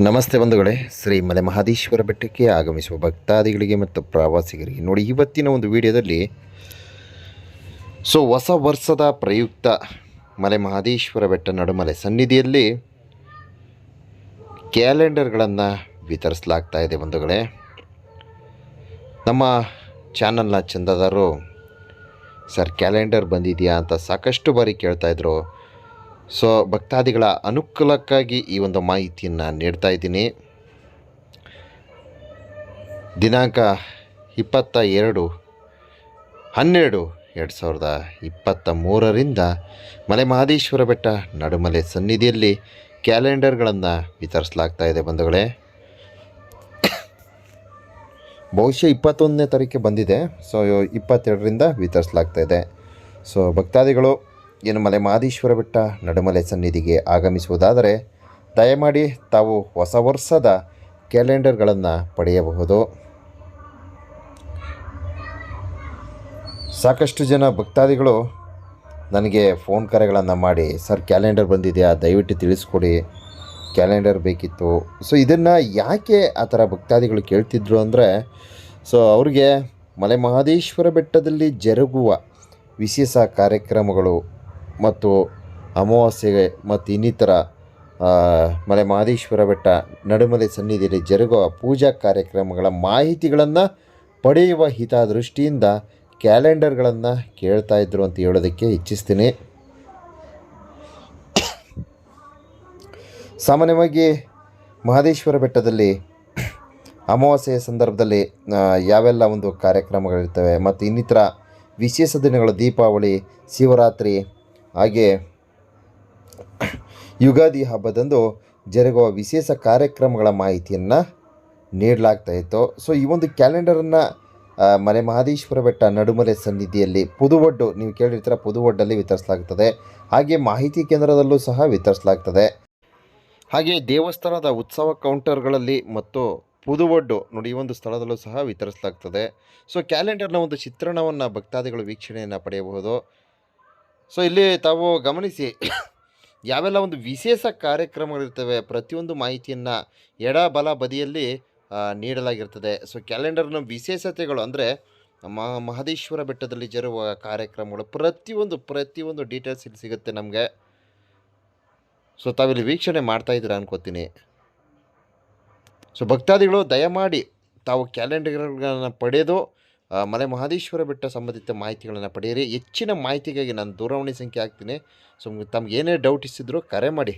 ನಮಸ್ತೆ ಬಂಧುಗಳೇ, ಶ್ರೀ ಮಲೆ ಮಹಾದೇಶ್ವರ ಬೆಟ್ಟಕ್ಕೆ ಆಗಮಿಸುವ ಭಕ್ತಾದಿಗಳಿಗೆ ಮತ್ತು ಪ್ರವಾಸಿಗರಿಗೆ. ನೋಡಿ, ಇವತ್ತಿನ ಒಂದು ವಿಡಿಯೋದಲ್ಲಿ ಸೊ, ಹೊಸ ವರ್ಷದ ಪ್ರಯುಕ್ತ ಮಲೆ ಮಹಾದೇಶ್ವರ ಬೆಟ್ಟ ನಡುಮಲೆ ಸನ್ನಿಧಿಯಲ್ಲಿ ಕ್ಯಾಲೆಂಡರ್ಗಳನ್ನು ವಿತರಿಸಲಾಗ್ತಾ ಇದೆ ಬಂಧುಗಳೇ. ನಮ್ಮ ಚಾನಲ್ನ ಚಂದದಾರರು, ಸರ್, ಕ್ಯಾಲೆಂಡರ್ ಬಂದಿದೆಯಾ? ಅಂತ ಸಾಕಷ್ಟು ಬಾರಿ ಕೇಳ್ತಾಯಿದ್ರು ಸೊ ಭಕ್ತಾದಿಗಳ ಅನುಕೂಲಕ್ಕಾಗಿ ಈ ಒಂದು ಮಾಹಿತಿಯನ್ನು ನೀಡ್ತಾ ಇದ್ದೀನಿ. ದಿನಾಂಕ ಇಪ್ಪತ್ತ ಎರಡು ಹನ್ನೆರಡು ಎರಡು ಸಾವಿರದ ಇಪ್ಪತ್ತ ಮೂರರಿಂದ ಮಲೆ ಮಹದೇಶ್ವರ ಬೆಟ್ಟ ನಡುಮಲೆ ಸನ್ನಿಧಿಯಲ್ಲಿ ಕ್ಯಾಲೆಂಡರ್ಗಳನ್ನು ವಿತರಿಸಲಾಗ್ತಾ ಇದೆ ಬಂಧುಗಳೇ. ಬಹುಶಃ ಇಪ್ಪತ್ತೊಂದನೇ ತಾರೀಕು ಬಂದಿದೆ. ಸೊ ಇಪ್ಪತ್ತೆರಡರಿಂದ ವಿತರಿಸಲಾಗ್ತಾ ಇದೆ. ಸೊ ಭಕ್ತಾದಿಗಳು ಏನು ಮಲೆ ಬೆಟ್ಟ ನಡುಮಲೆ ಸನ್ನಿಧಿಗೆ ಆಗಮಿಸುವುದಾದರೆ ದಯಮಾಡಿ ತಾವು ಹೊಸ ವರ್ಷದ ಕ್ಯಾಲೆಂಡರ್ಗಳನ್ನು ಪಡೆಯಬಹುದು. ಸಾಕಷ್ಟು ಜನ ಭಕ್ತಾದಿಗಳು ನನಗೆ ಫೋನ್ ಕರೆಗಳನ್ನು ಮಾಡಿ, ಸರ್, ಕ್ಯಾಲೆಂಡರ್ ಬಂದಿದೆಯಾ? ದಯವಿಟ್ಟು ತಿಳಿಸ್ಕೊಡಿ, ಕ್ಯಾಲೆಂಡರ್ ಬೇಕಿತ್ತು. ಸೊ, ಇದನ್ನು ಯಾಕೆ ಆ ಥರ ಭಕ್ತಾದಿಗಳು ಕೇಳ್ತಿದ್ರು ಅಂದರೆ, ಸೊ, ಅವ್ರಿಗೆ ಮಲೆ ಮಹದೇಶ್ವರ ಬೆಟ್ಟದಲ್ಲಿ ಜರುಗುವ ವಿಶೇಷ ಕಾರ್ಯಕ್ರಮಗಳು ಮತ್ತು ಅಮಾವಾಸ್ಯೆ ಮತ್ತು ಇನ್ನಿತರ ಮಲೆ ಮಹದೇಶ್ವರ ಬೆಟ್ಟ ನಡುಮಲೆ ಸನ್ನಿಧಿಯಲ್ಲಿ ಜರುಗುವ ಪೂಜಾ ಕಾರ್ಯಕ್ರಮಗಳ ಮಾಹಿತಿಗಳನ್ನು ಪಡೆಯುವ ಹಿತದೃಷ್ಟಿಯಿಂದ ಕ್ಯಾಲೆಂಡರ್ಗಳನ್ನು ಕೇಳ್ತಾ ಇದ್ದರು ಅಂತ ಹೇಳೋದಕ್ಕೆ ಇಚ್ಛಿಸ್ತೀನಿ. ಸಾಮಾನ್ಯವಾಗಿ ಮಹದೇಶ್ವರ ಬೆಟ್ಟದಲ್ಲಿ ಅಮಾವಾಸ್ಯೆಯ ಸಂದರ್ಭದಲ್ಲಿ ಯಾವೆಲ್ಲ ಒಂದು ಕಾರ್ಯಕ್ರಮಗಳಿರ್ತವೆ ಮತ್ತು ಇನ್ನಿತರ ವಿಶೇಷ ದಿನಗಳು, ದೀಪಾವಳಿ, ಶಿವರಾತ್ರಿ ಹಾಗೆ ಯುಗಾದಿ ಹಬ್ಬದಂದು ಜರುಗುವ ವಿಶೇಷ ಕಾರ್ಯಕ್ರಮಗಳ ಮಾಹಿತಿಯನ್ನು ನೀಡಲಾಗ್ತಾ ಇತ್ತು. ಸೊ ಈ ಒಂದು ಕ್ಯಾಲೆಂಡರನ್ನು ಮಲೆ ಮಹದೇಶ್ವರ ಬೆಟ್ಟ ನಡುಮಲೆ ಸನ್ನಿಧಿಯಲ್ಲಿ ಪುದುವಡ್ಡು, ನೀವು ಕೇಳಿರ್ತೀರ, ಪುದುವಡ್ಡಲ್ಲಿ ವಿತರಿಸಲಾಗ್ತದೆ. ಹಾಗೆ ಮಾಹಿತಿ ಕೇಂದ್ರದಲ್ಲೂ ಸಹ ವಿತರಿಸಲಾಗ್ತದೆ. ಹಾಗೆ ದೇವಸ್ಥಾನದ ಉತ್ಸವ ಕೌಂಟರ್ಗಳಲ್ಲಿ ಮತ್ತು ಪುದುವಡ್ಡು, ನೋಡಿ, ಈ ಒಂದು ಸ್ಥಳದಲ್ಲೂ ಸಹ ವಿತರಿಸಲಾಗ್ತದೆ. ಸೊ ಕ್ಯಾಲೆಂಡರ್ನ ಒಂದು ಚಿತ್ರಣವನ್ನು ಭಕ್ತಾದಿಗಳು ವೀಕ್ಷಣೆಯನ್ನು ಪಡೆಯಬಹುದು. ಸೊ ಇಲ್ಲಿ ತಾವು ಗಮನಿಸಿ, ಯಾವೆಲ್ಲ ಒಂದು ವಿಶೇಷ ಕಾರ್ಯಕ್ರಮಗಳಿರ್ತವೆ, ಪ್ರತಿಯೊಂದು ಮಾಹಿತಿಯನ್ನು ಎಡ ಬಲ ಬದಿಯಲ್ಲಿ ನೀಡಲಾಗಿರ್ತದೆ. ಸೊ ಕ್ಯಾಲೆಂಡರ್ನ ವಿಶೇಷತೆಗಳು ಅಂದರೆ, ಮಹ, ಮಹದೇಶ್ವರ ಬೆಟ್ಟದಲ್ಲಿ ಜರುವ ಕಾರ್ಯಕ್ರಮಗಳು, ಪ್ರತಿಯೊಂದು ಪ್ರತಿಯೊಂದು ಡೀಟೇಲ್ಸ್ ಇಲ್ಲಿ ಸಿಗುತ್ತೆ ನಮಗೆ. ಸೊ ತಾವಿಲ್ಲಿ ವೀಕ್ಷಣೆ ಮಾಡ್ತಾ ಇದ್ದೀರಾ ಅನ್ಕೋತೀನಿ. ಸೊ ಭಕ್ತಾದಿಗಳು, ದಯಮಾಡಿ ತಾವು ಕ್ಯಾಲೆಂಡರ್ಗಳನ್ನು ಪಡೆದು ಮಲೆ ಮಹದೇಶ್ವರ ಬೆಟ್ಟ ಸಂಬಂಧಿತ ಮಾಹಿತಿಗಳನ್ನು ಪಡೆಯಿರಿ. ಹೆಚ್ಚಿನ ಮಾಹಿತಿಗಾಗಿ ನಾನು ದೂರವಾಣಿ ಸಂಖ್ಯೆ ಹಾಕ್ತೀನಿ. ಸೊ ತಮ್ಗೆ ಏನೇ ಡೌಟ್ ಇಸ್ಸಿದ್ರು ಕರೆ ಮಾಡಿ.